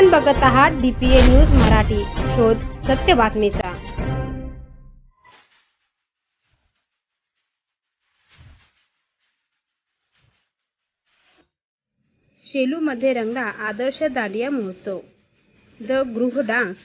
आपण बघत आहात डीपीए न्यूज मराठी. शोध सत्य बातमीचा. सेलूमध्ये रंगला आदर्श दांडिया महोत्सव. द गृह डान्स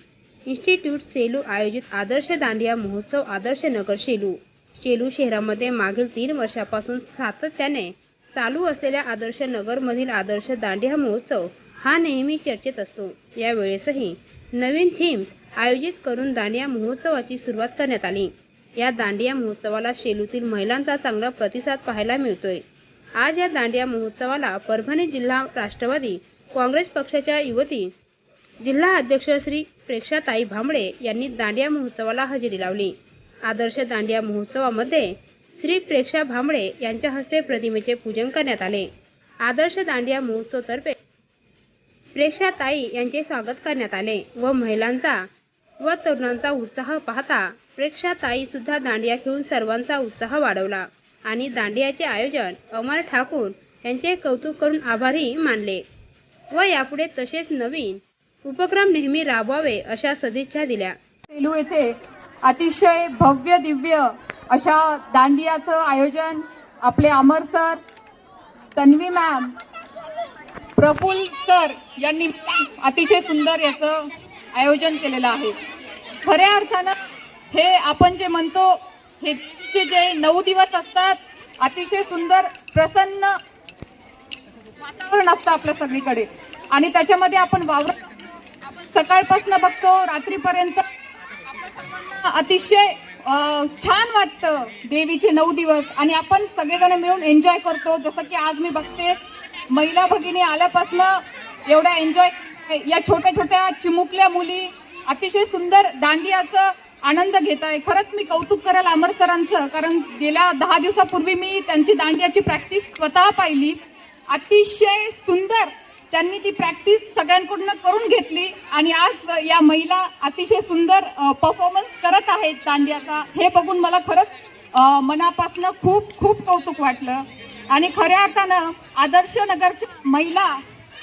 इन्स्टिट्यूट सेलू आयोजित आदर्श दांडिया महोत्सव आदर्श नगर शेलू. शेलू शहरामध्ये मागील तीन वर्षापासून सातत्याने चालू असलेल्या आदर्श नगरमधील आदर्श दांडिया महोत्सव हा नेहमी चर्चेत असतो. यावेळेसही नवीन थीम्स आयोजित करून दांडिया महोत्सवाची सुरुवात करण्यात आली. या दांडिया महोत्सवाला शेलूतील महिलांचा चांगला प्रतिसाद पाहायला मिळतोय. आज या दांडिया महोत्सवाला परभणी जिल्हा राष्ट्रवादी काँग्रेस पक्षाच्या युवती जिल्हा अध्यक्ष श्री प्रेक्षाताई भांबळे यांनी दांडिया महोत्सवाला हजेरी लावली. आदर्श दांडिया महोत्सवामध्ये श्री प्रेक्षा भांबळे यांच्या हस्ते प्रतिमेचे पूजन करण्यात आले. आदर्श दांडिया महोत्सवतर्फे प्रेक्षाताई यांचे स्वागत करण्यात आले व महिलांचा व तरुणांचा उत्साह पाहता प्रेक्षाताई सुद्धा दांडिया खेळून सर्वांचा उत्साह वाढवला आणि दांडियाचे आयोजन अमर ठाकूर यांचे कौतुक करून आभारी मानले व यापुढे तसेच नवीन उपक्रम नेहमी राबवावे अशा सदिच्छा दिल्या. सेलू येथे अतिशय भव्य दिव्य अशा दांडियाचं आयोजन आपले Amar sir Tanvi ma'am Praful sir यांनी अतिशय सुंदर याचं आयोजन केलेलं आहे. खऱ्या अर्थानं हे आपण जे म्हणतो हे जे नऊ दिवस असतात अतिशय सुंदर प्रसन्न वातावरण असतं आपल्या सगळीकडे. आणि त्याच्यामध्ये आपण वावर सकाळपासून बघतो रात्रीपर्यंत अतिशय छान वाटतं देवीचे नऊ दिवस. आणि आपण सगळेजण मिळून एन्जॉय करतो. जसं की आज मी बघते महिला भगिनी आल्यापासनं एवढा एन्जॉय या छोट्या छोट्या चिमुकल्या मुली अतिशय सुंदर दांडियाचं आनंद घेत आहे खरंच मी कौतुक करेल अमर सरांचं कारण गेल्या दहा दिवसापूर्वी मी त्यांची दांडियाची प्रॅक्टिस स्वतः पाहिली. अतिशय सुंदर त्यांनी ती प्रॅक्टिस सगळ्यांकडून करून घेतली आणि आज या महिला अतिशय सुंदर परफॉर्मन्स करत आहेत दांडियाचा. हे बघून मला खरंच मनापासनं खूप खूप कौतुक वाटलं. आणि खऱ्या अर्थानं आदर्श नगरच्या महिला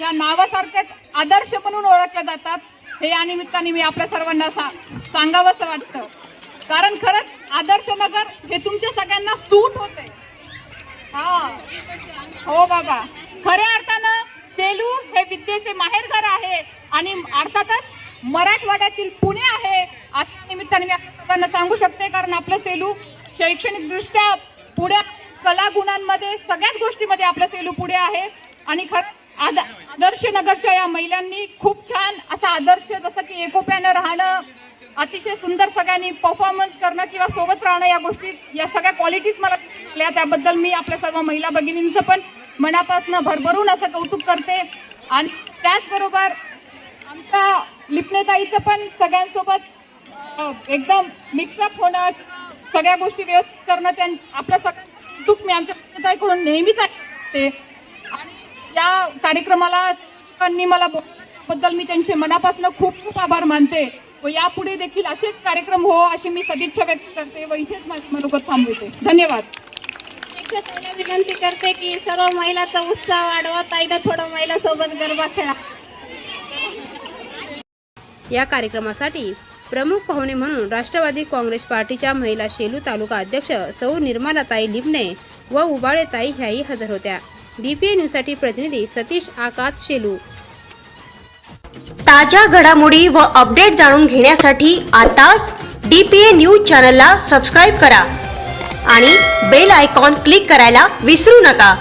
या नावासारख्याच आदर्श म्हणून ओळखल्या जातात. हे या निमित्ताने मी आपल्या सर्वांना सा सांगावंसं वाटतं. कारण खरंच आदर्श नगर हे तुमच्या सगळ्यांना सूट होते हा. हो बाबा. खऱ्या अर्थानं सेलू हे विद्येचे माहेरघर आहे आणि अर्थातच मराठवाड्यातील पुणे आहे. आता निमित्ताने मी आपल्या सर्वांना सांगू शकते कारण आपलं सेलू शैक्षणिक दृष्ट्या पुढे कला गुणांमध्ये सगळ्याच गोष्टीमध्ये आपलं सेलू पुढे आहे. आणि खर आद- आदर्श नगरच्या या महिलांनी खूप छान असा आदर्श जसं की एकोप्यानं राहणं अतिशय सुंदर सगळ्यांनी परफॉर्मन्स करणं किंवा सोबत राहणं या गोष्टी या सगळ्या क्वालिटीज मला आल्या त्याबद्दल मी आपल्या सर्व महिला भगिनींचं पण मनापासून भरभरून असं कौतुक करते. आणि त्याचबरोबर आमच्या लिपणेताईचं पण सगळ्यांसोबत एकदम मिक्सअप होणं सगळ्या गोष्टी व्यवस्थित करणं त्यां आपलं सगळं कौतुक मी आमच्या लिपणेताईकडून नेहमीच ऐकते आणि या कार्यक्रमाला लोकांनी मला बोलल्याबद्दल मी त्यांचे मनापासून खूप खूप आभार मानते. व यापुढे देखील असेच कार्यक्रम हो अशी मी सदिच्छा व्यक्त करते व इथेच माझी मनोगत थांबवते. धन्यवाद. विनंती करते की सर्व महिलांचा उत्साह वाढवा ताईला थोडं महिला सोबत गरबा खेळा. या कार्यक्रमासाठी प्रमुख पाहुणे म्हणून राष्ट्रवादी काँग्रेस पार्टीच्या महिला शेलू तालुका अध्यक्ष सौ निर्मलाताई लिबणे व उबाळेताई ह्याही हजर होत्या. डीपीए न्यूजसाठी प्रतिनिधी सतीश आकाश शेलू. ताज्या घडामोडी व अपडेट जाणून घेण्यासाठी आताच डी पी ए न्यूज चॅनलला सबस्क्राईब करा आणि बेल आयकॉन क्लिक करायला विसरू नका.